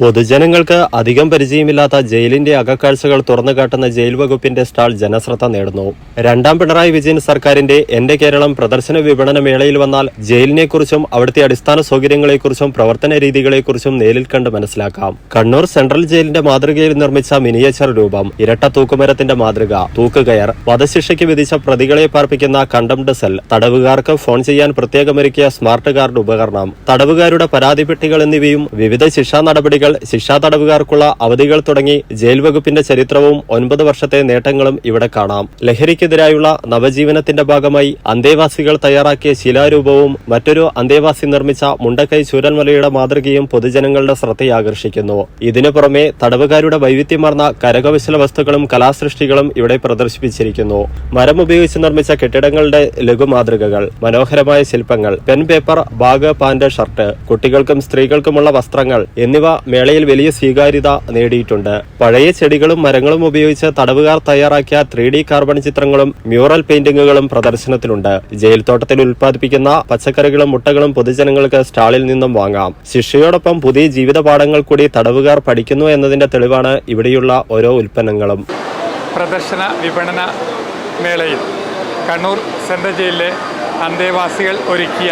പൊതുജനങ്ങൾക്ക് അധികം പരിചയമില്ലാത്ത ജയിലിന്റെ അകക്കാഴ്ചകൾ തുറന്നു കാട്ടുന്ന ജയിൽ വകുപ്പിന്റെ സ്റ്റാൾ ജനശ്രദ്ധ നേടുന്നു. രണ്ടാം പിണറായി വിജയൻ സർക്കാരിന്റെ എന്റെ കേരളം പ്രദർശന വിപണന മേളയിൽ വന്നാൽ ജയിലിനെക്കുറിച്ചും അവിടുത്തെ അടിസ്ഥാന സൗകര്യങ്ങളെക്കുറിച്ചും പ്രവർത്തന രീതികളെക്കുറിച്ചും നേരിൽ കണ്ട് മനസ്സിലാക്കാം. കണ്ണൂർ സെൻട്രൽ ജയിലിന്റെ മാതൃകയിൽ നിർമ്മിച്ച മിനിയേച്ചർ രൂപം ഇരട്ട തൂക്കുമരത്തിന്റെ മാതൃക തൂക്കുകയർ വധശിക്ഷയ്ക്ക് വിധിച്ച പ്രതികളെ പാർപ്പിക്കുന്ന കണ്ടംഡ് സെൽ തടവുകാർക്ക് ഫോൺ ചെയ്യാൻ പ്രത്യേകമൊരുക്കിയ സ്മാർട്ട് കാർഡ് ഉപകരണം തടവുകാരുടെ പരാതി പെട്ടികൾ എന്നിവയും വിവിധ ശിക്ഷാ നടപടികൾ ശിക്ഷാ തടവുകാർക്കുള്ള അവധികൾ തുടങ്ങി ജയിൽ വകുപ്പിന്റെ ചരിത്രവും ഒൻപത് വർഷത്തെ നേട്ടങ്ങളും ഇവിടെ കാണാം. ലഹരിക്കെതിരായുള്ള നവജീവനത്തിന്റെ ഭാഗമായി അന്തേവാസികൾ തയ്യാറാക്കിയ ശിലാരൂപവും മറ്റൊരു അന്തേവാസി നിർമ്മിച്ച മുണ്ടക്കൈ ചൂരൻമലയുടെ മാതൃകയും പൊതുജനങ്ങളുടെ ശ്രദ്ധയാകർഷിക്കുന്നു. ഇതിനു പുറമെ തടവുകാരുടെ വൈവിധ്യമാർന്ന കരകൗശല വസ്തുക്കളും കലാസൃഷ്ടികളും ഇവിടെ പ്രദർശിപ്പിച്ചിരിക്കുന്നു. മരം ഉപയോഗിച്ച് നിർമ്മിച്ച കെട്ടിടങ്ങളുടെ ലഘുമാതൃകകൾ മനോഹരമായ ശില്പങ്ങൾ pen paper bag pant shirt കുട്ടികൾക്കും സ്ത്രീകൾക്കുമുള്ള വസ്ത്രങ്ങൾ എന്നിവ മേളയിൽ വലിയ സ്വീകാര്യത നേടിയിട്ടുണ്ട്. പഴയ ചെടികളും മരങ്ങളും ഉപയോഗിച്ച് തടവുകാർ തയ്യാറാക്കിയ ത്രീ ഡി കാർബൺ ചിത്രങ്ങളും മ്യൂറൽ പെയിന്റിങ്ങുകളും പ്രദർശനത്തിലുണ്ട്. ജയിൽ തോട്ടത്തിൽ ഉൽപ്പാദിപ്പിക്കുന്ന പച്ചക്കറികളും മുട്ടകളും പൊതുജനങ്ങൾക്ക് സ്റ്റാളിൽ നിന്നും വാങ്ങാം. ശിക്ഷയോടൊപ്പം പുതിയ ജീവിതപാഠങ്ങൾ കൂടി തടവുകാർ പഠിക്കുന്നു എന്നതിന്റെ തെളിവാണ് ഇവിടെയുള്ള ഓരോ ഉൽപ്പന്നങ്ങളും. പ്രദർശന വിപണന മേളയിൽ കണ്ണൂർ സെൻട്രൽ ജയിലിലെ അന്തേവാസികൾ ഒരുക്കിയ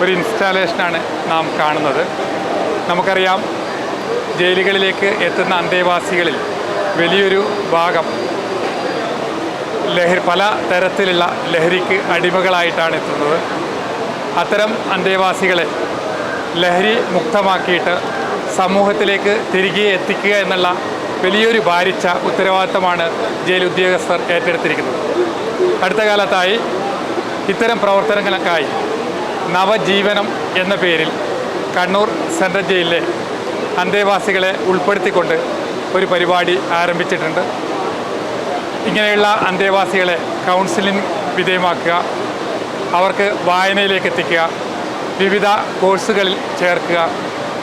ഒരു ഇൻസ്റ്റാലേഷനാണ് നാം കാണുന്നത്. നമുക്കറിയാം ജയിലുകളിലേക്ക് എത്തുന്ന അന്തേവാസികളിൽ വലിയൊരു ഭാഗം ലഹരി പല തരത്തിലുള്ള ലഹരിക്ക് അടിമകളായിട്ടാണ് എത്തുന്നത്. അത്തരം അന്തേവാസികളെ ലഹരി മുക്തമാക്കിയിട്ട് സമൂഹത്തിലേക്ക് തിരികെ എത്തിക്കുക എന്നുള്ള വലിയൊരു ഭാരിച്ച ഉത്തരവാദിത്തമാണ് ജയിൽ ഉദ്യോഗസ്ഥർ ഏറ്റെടുത്തിരിക്കുന്നത്. അടുത്ത കാലത്തായി ഇത്തരം പ്രവർത്തനങ്ങൾക്കായി നവജീവനം എന്ന പേരിൽ കണ്ണൂർ സെൻട്രൽ ജയിലിലെ അന്തേവാസികളെ ഉൾപ്പെടുത്തിക്കൊണ്ട് ഒരു പരിപാടി ആരംഭിച്ചിട്ടുണ്ട്. ഇങ്ങനെയുള്ള അന്തേവാസികളെ കൗൺസിലിംഗ് വിധേയമാക്കുക അവർക്ക് വായനയിലേക്ക് എത്തിക്കുക വിവിധ കോഴ്സുകളിൽ ചേർക്കുക